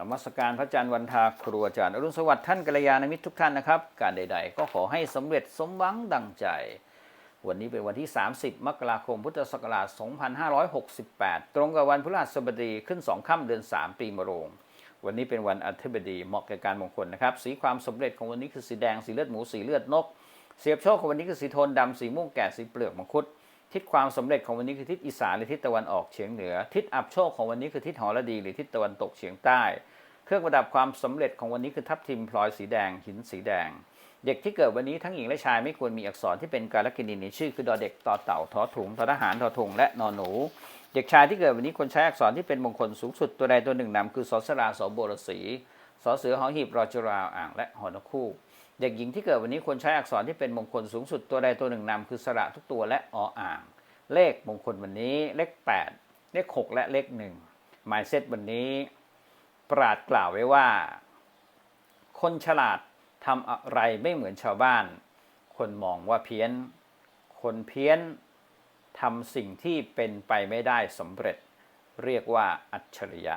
นมัสการพระอาจารย์วันทาครูอาจารย์อรุณสวัสดิ์ท่านกัลยาณมิตรทุกท่านนะครับ การใด ๆ ก็ขอให้สำเร็จสมหวังดังใจ วันนี้เป็นวันที่ 30 มกราคมพุทธศักราช 2568 ตรงกับวันพฤหัสบดีขึ้น 2 ค่ำเดือน 3 ปีมะโรง วันนี้เป็นวันอาทิบดีเหมาะแก่การมงคลนะครับ สีความสำเร็จของวันนี้คือสีแดงสีเลือดหมูสีเลือดนก เสียบโชคของวันนี้คือสีโทนดำสีม่วงแก่สีเปลือกมังคุด ทิศความสำเร็จของวันนี้คือทิศอีสานหรือทิศตะวันออกเฉียงเหนือ ทิศอับโชคของวันนี้คือทิศหอระดี หรือทิศตะวันตกเฉียงใต้ เครื่องประดับความสำเร็จของวันนี้คือทับทิมพลอยสีแดงหินสีแดง เด็กที่เกิดวันนี้ทั้งหญิงและชายไม่ควรมีอักษรที่เป็นการลกินีในชื่อ คือดอเด็กต่อเต่าทอถุงทอทหารทอถุงและนอนหนู เด็กชายที่เกิดวันนี้ควรใช้อักษรที่เป็นมงคลสูงสุดตัวใดตัวหนึ่งนำคือสอสราสอโบรสี สอเสือหอหีบรอจุราอ่างและหอนคู่ เด็กหญิงที่เกิดวันนี้ควรใช้อักษรที่เป็นมงคลสูงสุดตัวใดตัวหนึ่งนำคือสระทุกตัวและออ่าง เลขมงคลวันนี้เลข 8 เลข 6 และเลขหนึ่งหมายเซตวันนี้ ปราดกล่าวไว้ว่า คนฉลาดทำอะไรไม่เหมือนชาวบ้าน คนมองว่าเพี้ยน คนเพี้ยนทำสิ่งที่เป็นไปไม่ได้สำเร็จ เรียกว่าอัจฉริยะ